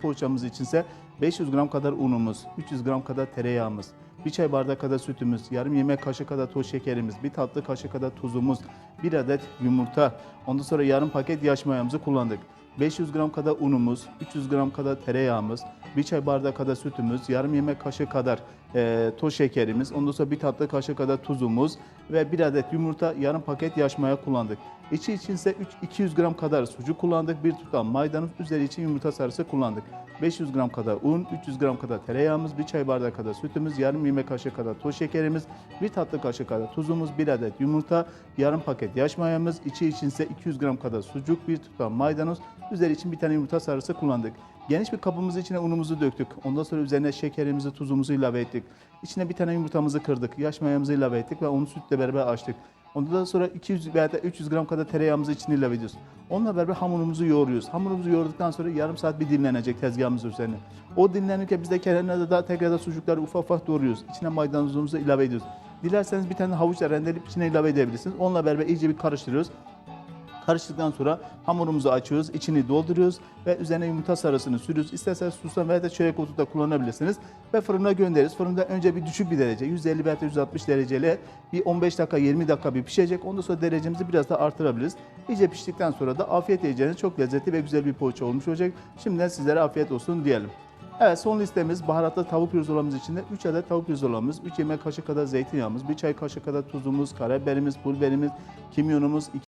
poğaçamız içinse 500 gram kadar unumuz, 300 gram kadar tereyağımız, bir çay bardağı kadar sütümüz, yarım yemek kaşığı kadar toz şekerimiz, bir tatlı kaşığı kadar tuzumuz, bir adet yumurta, ondan sonra yarım paket yaş mayamızı kullandık. 500 gram kadar unumuz, 300 gram kadar tereyağımız, bir çay bardağı kadar sütümüz, yarım yemek kaşığı kadar e, toz şekerimiz, ondan sonra bir tatlı kaşığı kadar tuzumuz ve bir adet yumurta, yarım paket yaş maya kullandık. İçi içinse 3, 200 gram kadar sucuk kullandık, bir tutam maydanoz, üzeri için yumurta sarısı kullandık. 500 gram kadar un, 300 gram kadar tereyağımız, bir çay bardağı kadar sütümüz, yarım yemek kaşığı kadar toz şekerimiz, bir tatlı kaşığı kadar tuzumuz, bir adet yumurta, yarım paket yaş mayamız, içi içinse 200 gram kadar sucuk, bir tutam maydanoz, üzeri için bir tane yumurta sarısı kullandık. Geniş bir kabımızın içine unumuzu döktük. Ondan sonra üzerine şekerimizi, tuzumuzu ilave ettik. İçine bir tane yumurtamızı kırdık. Yaş mayamızı ilave ettik ve onu sütle beraber açtık. Ondan sonra 200 veya da 300 gram kadar tereyağımızı içine ilave ediyoruz. Onunla beraber hamurumuzu yoğuruyoruz. Hamurumuzu yoğurduktan sonra yarım saat bir dinlenecek tezgahımız üzerine. O dinlenirken biz de kenarına da tekrar da sucukları ufak ufak doğruyoruz. İçine maydanozumuzu ilave ediyoruz. Dilerseniz bir tane havuç da rendeleyip içine ilave edebilirsiniz. Onunla beraber iyice bir karıştırıyoruz. Karıştıktan sonra hamurumuzu açıyoruz, içini dolduruyoruz ve üzerine yumurta sarısını sürüyoruz. İsterseniz susam veya da çörek otu da kullanabilirsiniz. Ve fırına göndeririz. Fırında önce bir düşük bir derece, 150 veya da 160 dereceyle bir 15 dakika, 20 dakika bir pişecek. Ondan sonra derecemizi biraz da artırabiliriz. İyice piştikten sonra da afiyet yiyeceğiniz çok lezzetli ve güzel bir poğaça olmuş olacak. Şimdiden sizlere afiyet olsun diyelim. Evet son listemiz baharatlı tavuk pirzolamız içinde 3 adet tavuk pirzolamız, 3 yemek kaşığı kadar zeytinyağımız, 1 çay kaşığı kadar tuzumuz, karabiberimiz, pul biberimiz, kimyonumuz,